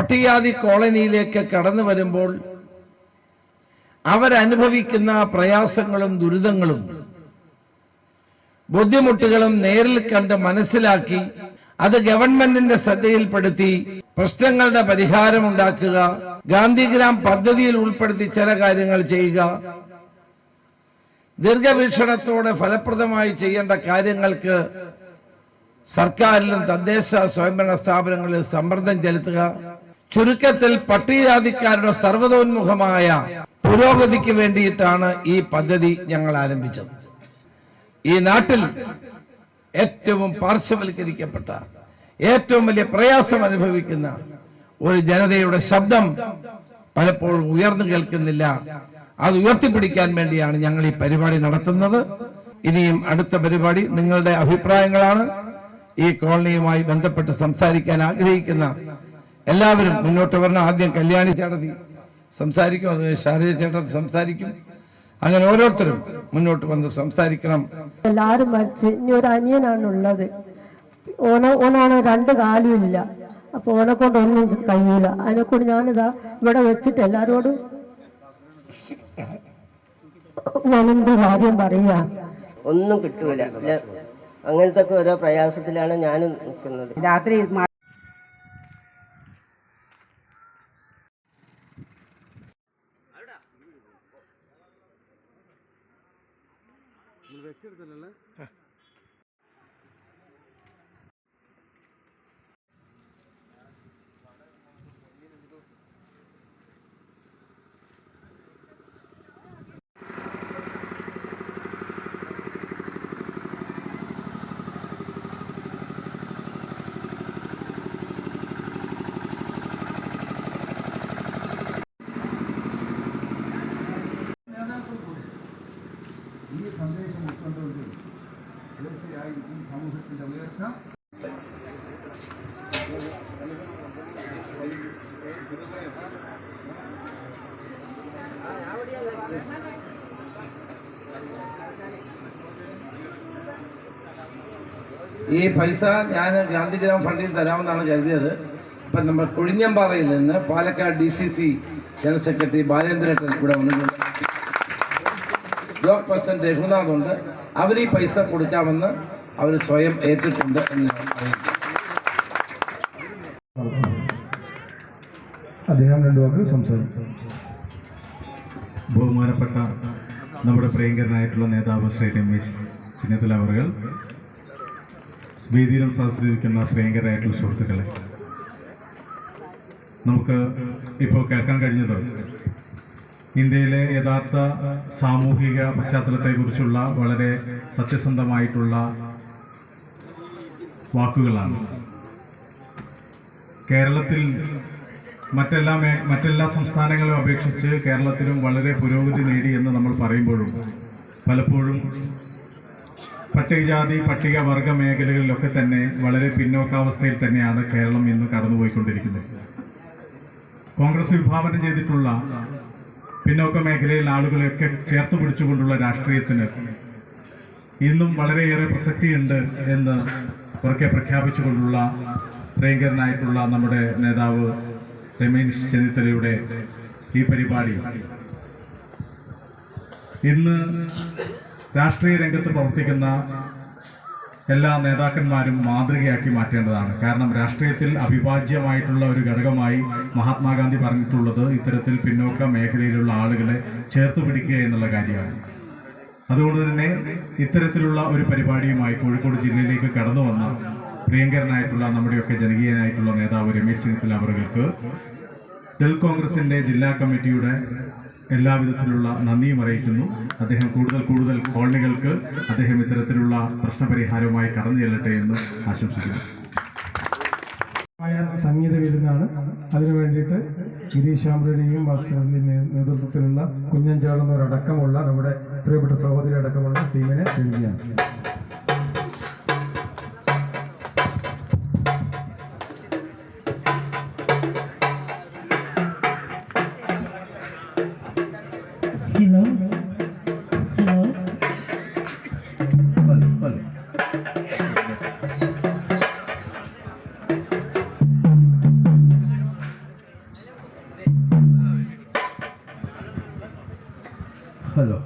പട്ടികജാതി കോളനിയിലേക്ക് കടന്നു വരുമ്പോൾ അവരനുഭവിക്കുന്ന പ്രയാസങ്ങളും ദുരിതങ്ങളും ബുദ്ധിമുട്ടുകളും നേരിൽ കണ്ട് മനസ്സിലാക്കി അത് ഗവൺമെന്റിന്റെ ശ്രദ്ധയിൽപ്പെടുത്തി പ്രശ്നങ്ങളുടെ പരിഹാരം ഉണ്ടാക്കുക ഗാന്ധിഗ്രാം പദ്ധതിയിൽ ഉൾപ്പെടുത്തി ചില കാര്യങ്ങൾ ചെയ്യുക ദീർഘവീക്ഷണത്തോടെ ഫലപ്രദമായി ചെയ്യേണ്ട കാര്യങ്ങൾക്ക് സർക്കാരിലും തദ്ദേശ സ്വയംഭരണ സ്ഥാപനങ്ങളിലും സമ്മർദ്ദം ചെലുത്തുക ചുരുക്കത്തിൽ പട്ടികജാതിക്കാരുടെ സർവതോന്മുഖമായ പുരോഗതിക്ക് വേണ്ടിയിട്ടാണ് ഈ പദ്ധതി ഞങ്ങൾ ആരംഭിച്ചത്. ഈ നാട്ടിൽ ഏറ്റവും പാർശ്വവൽക്കരിക്കപ്പെട്ട ഏറ്റവും വലിയ പ്രയാസം അനുഭവിക്കുന്ന ഒരു ജനതയുടെ ശബ്ദം പലപ്പോഴും ഉയർന്നു കേൾക്കുന്നില്ല. അത് ഉയർത്തിപ്പിടിക്കാൻ വേണ്ടിയാണ് ഞങ്ങൾ ഈ പരിപാടി നടത്തുന്നത്. ഇനിയും അടുത്ത പരിപാടി നിങ്ങളുടെ അഭിപ്രായങ്ങളാണ്. ഈ കോളനിയുമായി ബന്ധപ്പെട്ട് സംസാരിക്കാൻ ആഗ്രഹിക്കുന്ന എല്ലാവരും മുന്നോട്ട് വരണം. ആദ്യം കല്യാണി ചേട്ടത്തി സംസാരിക്കും അത് ശാരദ ചേട്ടത്തി സംസാരിക്കും. അങ്ങനെ ഓരോരുത്തരും മുന്നോട്ട് വന്ന് സംസാരിക്കണം. എല്ലാരും മരിച്ച് ഇനി ഒരു അനിയനാണുള്ളത്. ഓണ ഓനാണ് രണ്ട് കാലും ഇല്ല. അപ്പൊ ഓനെ കൊണ്ട് ഒന്നും കഴിയൂല. അതിനെ കൊണ്ട് ഞാനിതാ ഇവിടെ വെച്ചിട്ട് എല്ലാരോടും ഞാനെന്റെ കാര്യം പറയാ? ഒന്നും കിട്ടൂല. അങ്ങനത്തെ ഓരോ പ്രയാസത്തിലാണ് ഞാനും നിൽക്കുന്നത് രാത്രി ഈ പൈസ ഞാൻ ഗാന്ധിഗ്രാം ഫണ്ടിൽ തരാമെന്നാണ് കരുതിയത്. ഇപ്പം നമ്മൾ കൊഴിഞ്ഞമ്പാറയിൽ നിന്ന് Palakkad D C C general secretary ബാലേന്ദ്രേട്ടൻ ഇവിടെ വന്നിട്ടുണ്ട് ബ്ലോക്ക് പ്രസിഡന്റ് രഘുനാഥ് ഉണ്ട്. അവർ ഈ പൈസ കൊടുക്കാമെന്ന് അവർ സ്വയം ഏറ്റിട്ടുണ്ട് എന്ന് അറിയിക്കുന്നു അദ്ദേഹം രണ്ടു വാക്ക് സംസാരിക്കും. ബഹുമാനപ്പെട്ട നമ്മുടെ പ്രിയങ്കരനായിട്ടുള്ള നേതാവ് ശ്രീ രമേശ് ചിന്നത്തല അവറുകൾ വേദിയിലും സദസ്സിലിരിക്കുന്ന പ്രിയങ്കരായിട്ടുള്ള സുഹൃത്തുക്കളെ നമുക്ക് ഇപ്പോൾ കേൾക്കാൻ കഴിഞ്ഞത് ഇന്ത്യയിലെ യഥാർത്ഥ സാമൂഹിക പശ്ചാത്തലത്തെക്കുറിച്ചുള്ള വളരെ സത്യസന്ധമായിട്ടുള്ള വാക്കുകളാണ്. കേരളത്തിൽ മറ്റെല്ലാ മേ മറ്റെല്ലാ സംസ്ഥാനങ്ങളും അപേക്ഷിച്ച് കേരളത്തിലും വളരെ പുരോഗതി നേടി എന്ന് നമ്മൾ പറയുമ്പോഴും പലപ്പോഴും പട്ടികജാതി പട്ടികവർഗ മേഖലകളിലൊക്കെ തന്നെ വളരെ പിന്നോക്കാവസ്ഥയിൽ തന്നെയാണ് കേരളം ഇന്ന് കടന്നുപോയിക്കൊണ്ടിരിക്കുന്നത്. കോൺഗ്രസ് വിഭാവനം ചെയ്തിട്ടുള്ള പിന്നോക്ക മേഖലയിൽ ആളുകളെയൊക്കെ ചേർത്ത് പിടിച്ചുകൊണ്ടുള്ള രാഷ്ട്രീയത്തിന് ഇന്നും വളരെയേറെ പ്രസക്തിയുണ്ട് എന്ന് ഉറക്കെ പ്രഖ്യാപിച്ചുകൊണ്ടുള്ള പ്രിയങ്കരനായിട്ടുള്ള നമ്മുടെ നേതാവ് രമേശ് ചെന്നിത്തലയുടെ ഈ പരിപാടി. ഇന്ന് രാഷ്ട്രീയ രംഗത്ത് പ്രവർത്തിക്കുന്ന എല്ലാ നേതാക്കന്മാരും മാതൃകയാക്കി മാറ്റേണ്ടതാണ്. കാരണം രാഷ്ട്രീയത്തിൽ അവിഭാജ്യമായിട്ടുള്ള ഒരു ഘടകമായി മഹാത്മാഗാന്ധി പറഞ്ഞിട്ടുള്ളത് ഇത്തരത്തിൽ പിന്നോക്ക മേഖലയിലുള്ള ആളുകളെ ചേർത്ത് പിടിക്കുക എന്നുള്ള കാര്യമാണ്. അതുകൊണ്ട് തന്നെ ഇത്തരത്തിലുള്ള ഒരു പരിപാടിയുമായി കോഴിക്കോട് ജില്ലയിലേക്ക് കടന്നു വന്ന പ്രിയങ്കരനായിട്ടുള്ള നമ്മുടെയൊക്കെ ജനകീയനായിട്ടുള്ള നേതാവ് രമേശ് ചെന്നിത്തല അവർക്ക് ദൽ കോൺഗ്രസിന്റെ ജില്ലാ കമ്മിറ്റിയുടെ എല്ലാവിധത്തിലുള്ള നന്ദിയും അറിയിക്കുന്നു. അദ്ദേഹം കൂടുതൽ കൂടുതൽ കോളനികൾക്ക് അദ്ദേഹം ഇത്തരത്തിലുള്ള പ്രശ്നപരിഹാരവുമായി കടന്നു ചെല്ലട്ടെ എന്ന് ആശംസിക്കുന്നു. സംഗീത വിരുന്നാണ്. അതിനു വേണ്ടിയിട്ട് ഗിരീശാമ്പരുടെയും ഭാസ്കരന്റെയും നേ- നേതൃത്വത്തിലുള്ള കുഞ്ഞഞ്ചാളുന്നവരടക്കമുള്ള നമ്മുടെ പ്രിയപ്പെട്ട സഹോദരി അടക്കമുള്ള ടീമിനെ ക്ഷണിക്കുകയാണ്.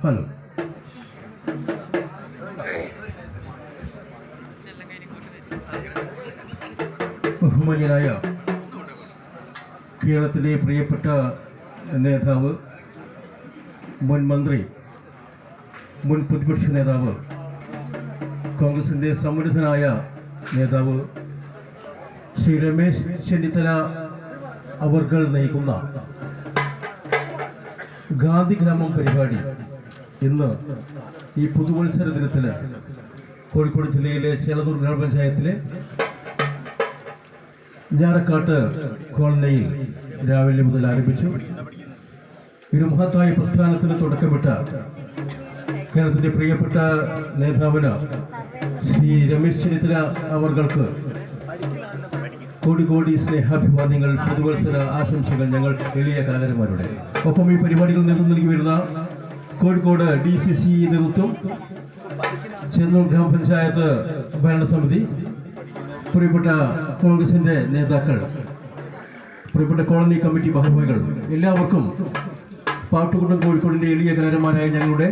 ഹലോ ബഹുമാന്യനായ കേരളത്തിലെ പ്രിയപ്പെട്ട നേതാവ് മുൻ മന്ത്രി മുൻ പ്രതിപക്ഷ നേതാവ് കോൺഗ്രസിന്റെ സമ്മതിതനായ നേതാവ് ശ്രീ രമേശ് ചെന്നിത്തല അവർകൾ നയിക്കുന്ന ഗാന്ധി ഗ്രാമം പരിപാടി. ഇന്ന് ഈ പുതുവത്സര ദിനത്തിൽ കോഴിക്കോട് ജില്ലയിലെ ചേളന്നൂർ ഗ്രാമപഞ്ചായത്തിലെ ഞാറക്കാട്ട് കോളനിയിൽ രാവിലെ മുതൽ ആരംഭിച്ചു. ഒരു മഹത്തായ പ്രസ്ഥാനത്തിന് തുടക്കമിട്ട കേരളത്തിന്റെ പ്രിയപ്പെട്ട നേതാവിന് ശ്രീ രമേശ് ചെന്നിത്തല അവർക്ക് കോടി കോടി സ്നേഹാഭിവാദ്യങ്ങൾ പുതുവത്സര ആശംസകൾ ഞങ്ങൾ എളിയ കലാകാരന്മാരുടെ. ഒപ്പം ഈ പരിപാടികൾ നേതൃത്വം നൽകി വരുന്ന കോഴിക്കോട് ഡി സി സി നേതൃത്വം ചെന്നൂർ ഗ്രാമപഞ്ചായത്ത് ഭരണസമിതി പ്രിയപ്പെട്ട കോൺഗ്രസിന്റെ നേതാക്കൾ പ്രിയപ്പെട്ട കോളനി കമ്മിറ്റി ഭാരവാഹികൾ എല്ലാവർക്കും പാട്ടുകുട്ടം കോഴിക്കോടിന്റെ എളിയ കലാകാരന്മാരായ ഞങ്ങളുടെ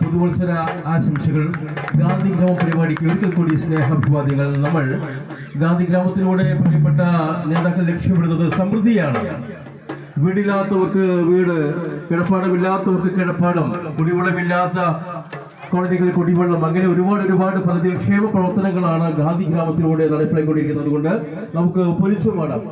പുതുവത്സര ആശംസകൾ. ഗാന്ധി ഗ്രാമ പരിപാടിക്ക് ഒരിക്കൽ കൂടി സ്നേഹാഭിവാദ്യങ്ങൾ. നമ്മൾ ഗാന്ധി ഗ്രാമത്തിലൂടെ പ്രിയപ്പെട്ട നേതാക്കൾ ലക്ഷ്യമിടുന്നത് സമൃദ്ധിയാണ്. വീടില്ലാത്തവർക്ക് വീട് കിടപ്പാടമില്ലാത്തവർക്ക് കിടപ്പാടം കുടിവെള്ളമില്ലാത്ത കോളനികളിൽ കുടിവെള്ളം അങ്ങനെ ഒരുപാട് ഒരുപാട് പദ്ധതി ക്ഷേമ പ്രവർത്തനങ്ങളാണ് ഗാന്ധി ഗ്രാമത്തിലൂടെ നടപ്പിലായിക്കൊണ്ടിരിക്കുന്നത്. കൊണ്ട് നമുക്ക് പൊലിച്ചു പാടാം.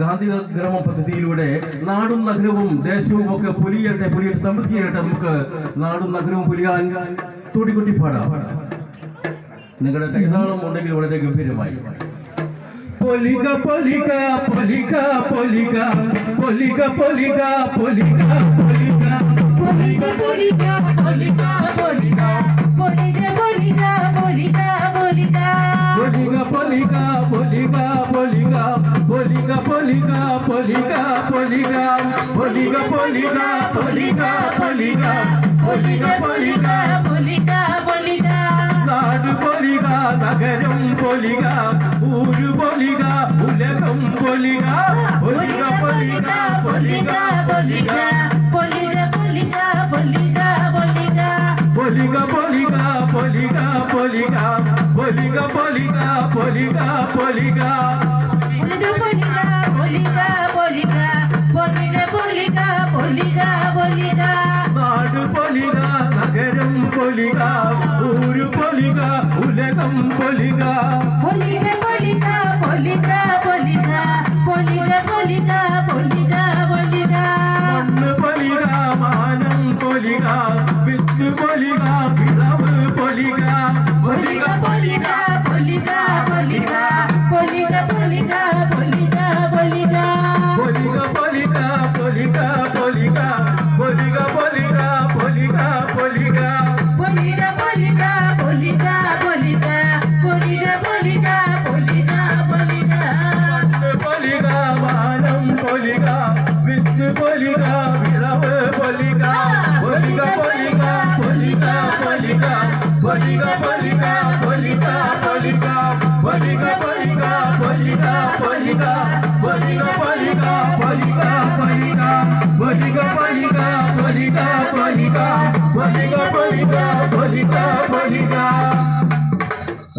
ഗാന്ധി ഗ്രാമ പദ്ധതിയിലൂടെ നാടും നഗരവും ദേശവും ഒക്കെ പുലിയട്ടെ പുലിയുടെ സമൃദ്ധിയായിട്ട് നമുക്ക് നാടും നഗരവും പുലിയാൻ തൂടിക്കൊട്ടി പാടാം നിങ്ങളുടെ കൈതാളം ഉണ്ടെങ്കിൽ വളരെ ഗംഭീരമായി. Polika Polika Polika Polika Polika Polika. Bolita, bolita, bolita, bolita, bolita, bolita, bolita, bolita. Polika Polika Polika Polika Polika Polika Polika Polika Polika Polika Polika Polika Polika పొలిగా పొలిగా పొలిగా పొలిగా. నాడు పొలిగా నగరం పొలిగా ఊరు పొలిగా ఉలగం పొలిగా. పొలిగా పొలిగా పొలిగా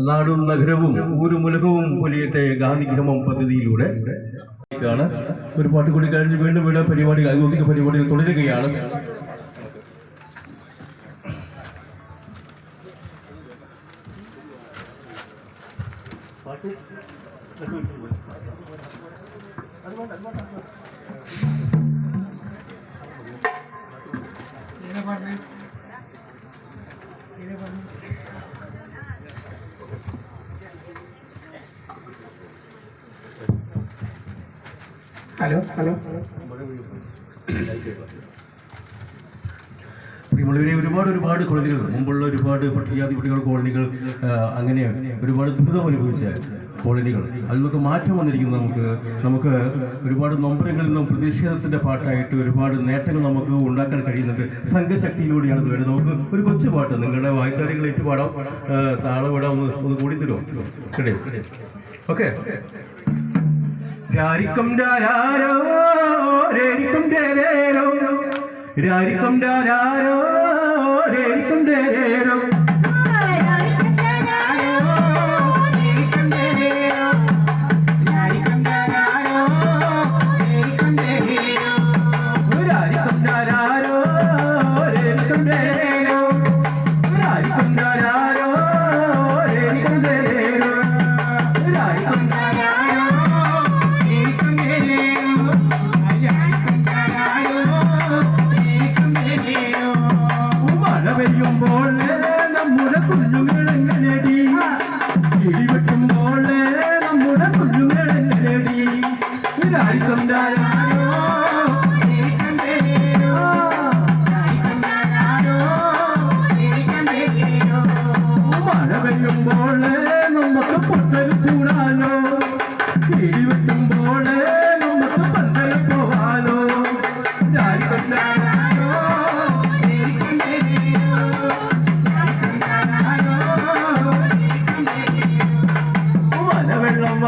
നാടും നഗരവും ഊരുമുലകവും പൊലിയട്ടെ ഗാന്ധിഗ്രാമം പദ്ധതിയിലൂടെ ഒരു പാട്ട് കൂടി കഴിഞ്ഞ് വീണ്ടും വീട് പരിപാടി ഔദ്യോഗിക പരിപാടികൾ തുടരുകയാണ്. പാട്ട്? Hello hello. നമ്മളിവരെ ഒരുപാട് ഒരുപാട് കോളനികൾ മുമ്പുള്ള ഒരുപാട് പട്ടികജാതി കുട്ടികൾ കോളനികൾ അങ്ങനെ ഒരുപാട് ദുരിതം അനുഭവിച്ചായിരുന്നു കോളനികൾ അതിൽ നിന്നൊക്കെ മാറ്റം വന്നിരിക്കുന്നു നമുക്ക്. നമുക്ക് ഒരുപാട് നൊമ്പരങ്ങളിൽ നിന്നും പ്രതിഷേധത്തിന്റെ പാട്ടായിട്ട് ഒരുപാട് നേട്ടങ്ങൾ നമുക്ക് ഉണ്ടാക്കാൻ കഴിയുന്നുണ്ട്. സംഘശക്തിയിലൂടെയാണ് ഇത് വരുന്നത്. നമുക്ക് ഒരു കൊച്ചു പാട്ട് നിങ്ങളുടെ വായ്ത്താരികൾ ഏറ്റുപാടാം ഇവിടെ ഒന്ന് ഒന്ന് കൂടി തരുമോ ശരി ഓക്കെ. രാരിക്കും രാരോ രേരിക്കും രേരേരോ.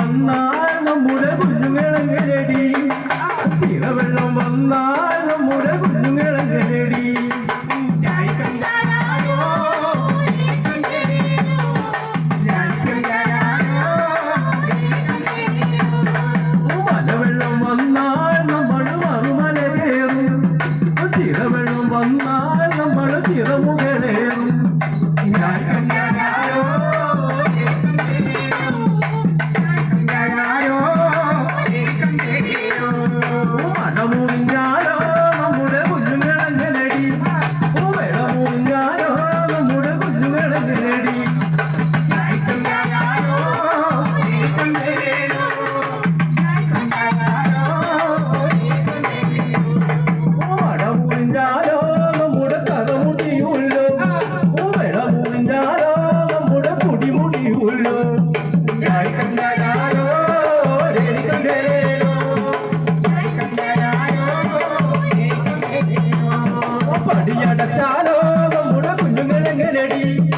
மன்னா மேலடி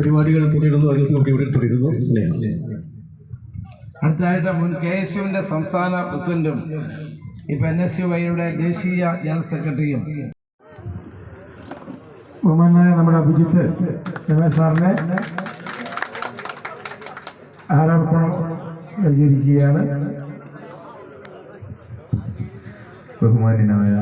പരിപാടികൾ തുടരുന്നു അതിൽ ഇവിടെ തുടരുന്നു. സ്നേഹം അടുത്തതായിട്ട് മുൻ കെ എസ് യുവിന്റെ സംസ്ഥാന പ്രസിഡന്റും ഇപ്പൊ എൻ എസ് യു വൈയുടെ ദേശീയ ജനറൽ സെക്രട്ടറിയും. ബഹുമാനായ നമ്മുടെ അഭിജിത്ത് രമേശ് സാറിനെ ആരാർപ്പണം നൽകിയിരിക്കുകയാണ്. ബഹുമാന്യനായ